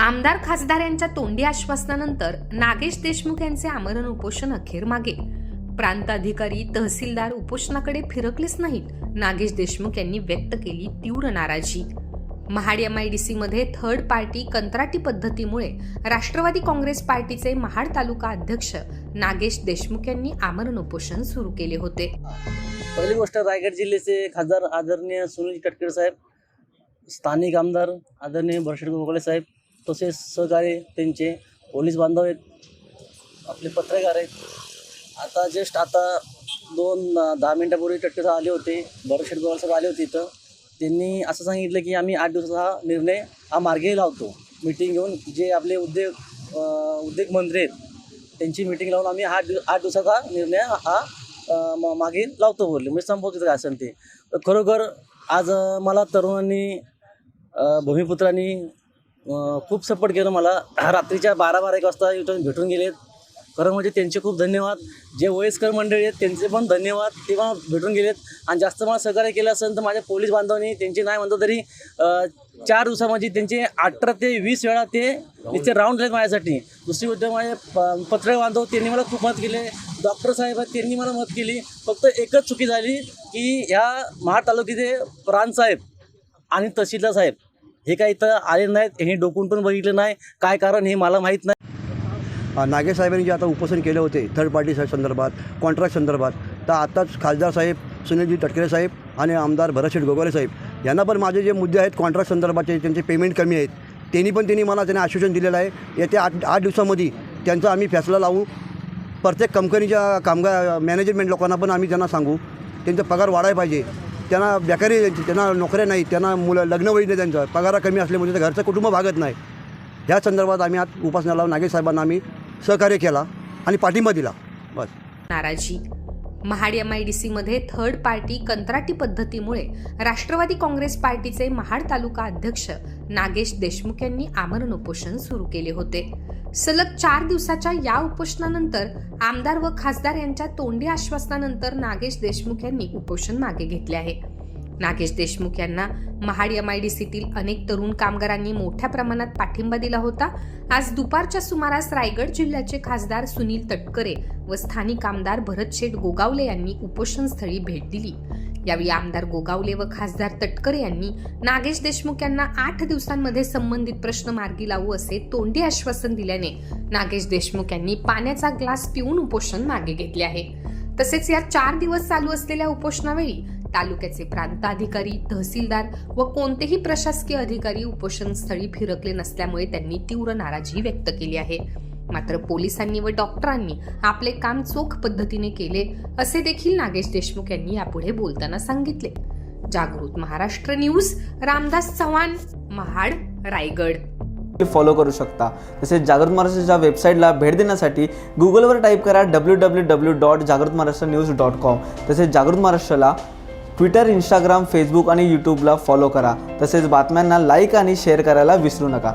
आमदार खासदार यांच्या तोंडी आश्वासनानंतर नागेश देशमुख यांचे आमरण उपोषण अखेर मागे. प्रांत अधिकारी तहसीलदार उपोषणाकडे फिरकलेच नाहीत नागेश देशमुख यांनी व्यक्त केली तीव्र नाराजी. महाड एमआयडीसी मध्ये थर्ड पार्टी कंत्राटी पद्धतीमुळे राष्ट्रवादी काँग्रेस पार्टीचे महाड तालुका अध्यक्ष नागेश देशमुख यांनी आमरण उपोषण सुरू केले होते. पहिली गोष्ट रायगड जिल्ह्याचे खासदार आदरणीय सुनील तटकरे साहेब स्थानिक आमदार आदरणीय भरशेड गोगले साहेब तसेच सहकारी त्यांचे पोलीस बांधव आहेत आपले पत्रकार आहेत. आता जस्ट आता दोन दहा मिनटापूर्वी तटकरे साहेब आले होते भरशेड गोगले साहेब आले होते इथं. त्यांनी असं सांगितलं की आम्ही आठ दिवसाचा हा निर्णय हा मार्गे लावतो. मीटिंग घेऊन जे आपले उद्योग उद्योग मंत्री आहेत त्यांची मीटिंग लावून आम्ही आठ आठ दिवसाचा निर्णय हा मागे लावतो बोलले. म्हणजे संपवतो काय असेल ते. तर खरोखर आज मला तरुणांनी भूमिपुत्रांनी खूप सपोर्ट केलं मला. रात्रीच्या बारा बारा एक वाजता इथून भेटून गेलेत. खरं म्हणजे त्यांचे खूप धन्यवाद. जे वयस्कर मंडळी आहेत त्यांचे पण धन्यवाद. ते पण भेटून गेलेत. आणि जास्त मला सहकार्य केलं असेल तर माझ्या पोलीस बांधवांनी त्यांचे नाही म्हणतो तरी चार दिवसामध्ये त्यांचे अठरा ते वीस वेळा ते तिथे राऊंड झालेत माझ्यासाठी. दुसरी गोष्ट माझे प- पत्रकार बांधव त्यांनी मला खूप मदत केली. डॉक्टर साहेब आहेत त्यांनी मला मदत केली. फक्त एकच चुकी झाली की ह्या महाड तालुक्याचे प्राणसाहेब आणि तहसीलदार साहेब हे काही इथं आले नाहीत हे डोकून पण बघितलं नाही. काय कारण हे मला माहीत नाही. नागेसाहेबांनी नागे साहेबांनी जे आता उपोषण केले होते थर्ड पार्टी संदर्भात कॉन्ट्रॅक्ट संदर्भात तर आत्ताच खासदार साहेब सुनीलजी तटकरे साहेब आणि आमदार भरतशेठ गोगावले साहेब यांना पण माझे जे मुद्दे आहेत कॉन्ट्रॅक्ट संदर्भाचे त्यांचे पेमेंट कमी आहेत. त्यांनी पण त्यांनी मला त्यांनी आश्वासन दिलेलं आहे. येत्या आठ आठ दिवसामध्ये त्यांचा आम्ही फॅसला लावू. प्रत्येक कंपनीच्या कामगार मॅनेजमेंट लोकांना पण आम्ही त्यांना सांगू. त्यांचा पगार वाढायला पाहिजे. त्यांना बेकारी त्यांना नोकऱ्या नाही त्यांना मुलं लग्न वय नाही त्यांचं. पगार कमी असल्यामुळे त्यांचं म्हणजे घरचं कुटुंब भागत नाही. ह्या संदर्भात आम्ही आज उपासनाला नागेश साहेबांना आम्ही सहकार्य केला आणि पाठिंबा दिला. बस. नाराजी. महाड डी सीमध्ये थर्ड पार्टी कंत्राटी पद्धतीमुळे राष्ट्रवादी काँग्रेस पार्टीचे महाड तालुका अध्यक्ष नागेश देशमुख यांनी आमरण उपोषण सुरू केले होते. सलग चार दिवसाच्या या उपोषणानंतर आमदार व खासदार यांच्या तोंडी आश्वासनानंतर नागेश देशमुख यांनी उपोषण मागे घेतले आहे. नागेश देशमुख यांना महाड सीतील अनेक तरुण कामगारांनी मोठ्या प्रमाणात पाठिंबा दिला होता. आज दुपारच्या सुमारास रायगड जिल्ह्याचे खासदार सुनील तटकरे व स्थानिक आमदार भरत शेठ गोगावले यांनी उपोषणस्थळी भेट दिली. यावेळी आमदार गोगावले व खासदार तटकरे यांनी नागेश देशमुख यांना आठ दिवसांमध्ये संबंधित प्रश्न मार्गी लावू असे तोंडी आश्वासन दिल्याने नागेश देशमुख यांनी पाण्याचा ग्लास पिऊन उपोषण मागे घेतले आहे. तसेच या चार दिवस चालू असलेल्या उपोषणावेळी तालुक्याचे प्रांताधिकारी तहसीलदार व कोणतेही प्रशासकीय अधिकारी उपोषणस्थळी फिरकले नसल्यामुळे त्यांनी तीव्र नाराजी व्यक्त केली आहे. मात्र पोलिसांनी व डॉक्टरांनी आपले काम चोख पद्धतीने केले असे देखील नागेश देशमुख यांनी यापुढे बोलताना सांगितले. जागृत महाराष्ट्र न्यूज रामदास चव्हाण महाड रायगड. फॉलो करू शकता. तसेच जागृत महाराष्ट्राच्या वेबसाईटला भेट देण्यासाठी गुगलवर टाईप करा डब्ल्यू डब्ल्यू डब्ल्यू डॉट जागृत महाराष्ट्र न्यूज डॉट कॉम तसेच जागृत महाराष्ट्राला ट्विटर इंस्टाग्राम फेसबुक आणि यूट्यूबला फॉलो करा. तसेच बातम्यांना लाईक आणि शेअर करायला विसरू नका.